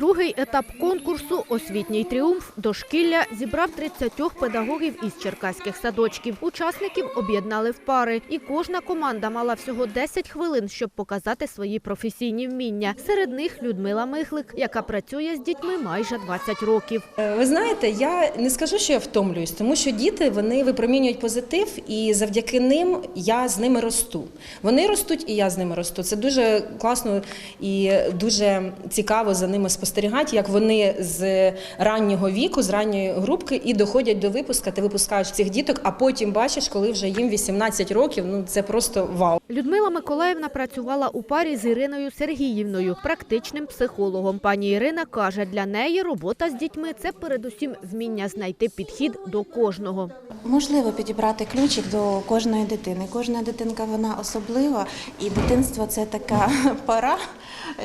Другий етап конкурсу Освітній тріумф дошкілля зібрав 30 педагогів із черкаських садочків. Учасників об'єднали в пари, і кожна команда мала всього 10 хвилин, щоб показати свої професійні вміння. Серед них Людмила Михлик, яка працює з дітьми майже 20 років. Е, Ви знаєте, я не скажу, що я втомлююсь, тому що діти вони випромінюють позитив, і завдяки ним я з ними росту. Вони ростуть, і я з ними росту. Це дуже класно і дуже цікаво за ними спостерігати, як вони з раннього віку, з ранньої групки і доходять до випуска. Ти випускаєш цих діток, а потім бачиш, коли вже їм 18 років. Ну це просто вау. Людмила Миколаївна працювала у парі з Іриною Сергіївною, практичним психологом. Пані Ірина каже, для неї робота з дітьми це передусім вміння знайти підхід до кожного. Можливо підібрати ключик до кожної дитини. Кожна дитинка вона особлива, і дитинство це така пора,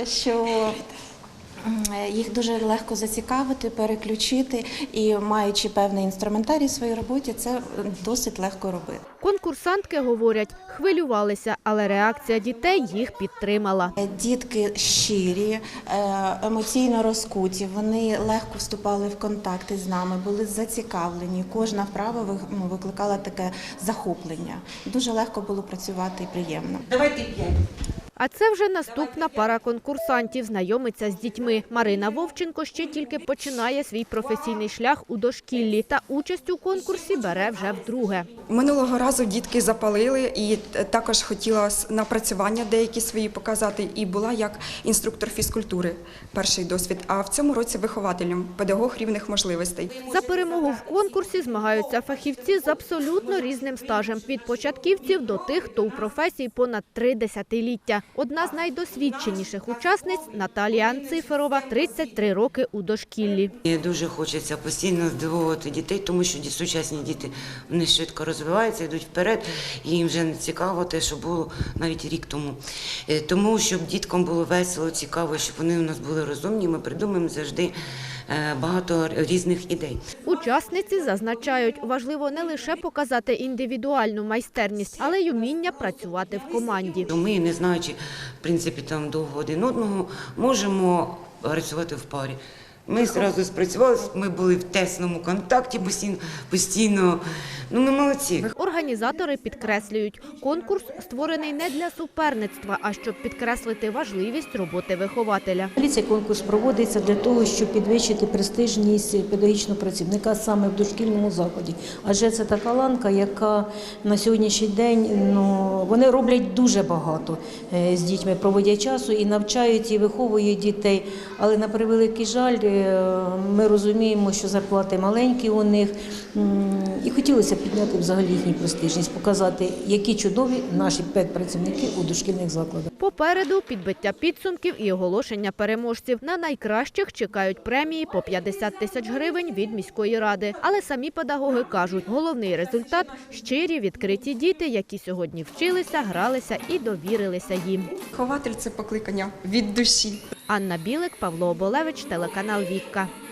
що їх дуже легко зацікавити, переключити, і маючи певний інструментарій в своїй роботі, це досить легко робити. Конкурсантки говорять, хвилювалися, але реакція дітей їх підтримала. Дітки щирі, е, емоційно розкуті, вони легко вступали в контакти з нами, були зацікавлені. Кожна вправа ну, викликала таке захоплення. Дуже легко було працювати і приємно. А це вже наступна пара конкурсантів знайомиться з дітьми. Марина Вовченко ще тільки починає свій професійний шлях у дошкіллі та участь у конкурсі бере вже вдруге. Минулого разу дітки запалили і також хотіла напрацювання деякі свої показати. І була як інструктор фізкультури перший досвід. А в цьому році вихователем, педагог рівних можливостей. За перемогу в конкурсі змагаються фахівці з абсолютно різним стажем від початківців до тих, хто у професії понад три десятиліття. Одна з найдосвідченіших учасниць Наталія Анциферова 33 роки у дошкіллі. Дуже хочеться постійно здивовувати дітей, тому що сучасні діти вони швидко розвиваються, йдуть вперед, і їм вже не цікаво те, що було навіть рік тому. Е, Тому, щоб діткам було весело, цікаво, щоб вони у нас були розумні, ми придумаємо завжди багато різних ідей. Учасниці зазначають, важливо не лише показати індивідуальну майстерність, але й уміння працювати в команді. Ми, не знаючи в принципі там довго один одного, можемо працювати в парі. Ми зразу спрацювали, ми були в тесному контакті постійно, постійно. Ну ми молодці. Організатори підкреслюють, конкурс створений не для суперництва, а щоб підкреслити важливість роботи вихователя. Цей конкурс проводиться для того, щоб підвищити престижність педагогічного працівника саме в дошкільному закладі. Адже це така ланка, яка на сьогоднішній день ну, вони роблять дуже багато е, з дітьми, проводять часу і навчають, і виховують дітей. Але на превеликий жаль, е, ми розуміємо, що зарплати маленькі у них. І хотілося підняти взагалі їхню престижність, показати, які чудові наші педпрацівники у дошкільних закладах. Попереду підбиття підсумків і оголошення переможців. На найкращих чекають премії по 50 тисяч гривень від міської ради. Але самі педагоги кажуть, головний результат щирі відкриті діти, які сьогодні вчилися, гралися і довірилися їм. Вихователь це покликання від душі. Анна Білик, Павло Оболевич, телеканал Вікка.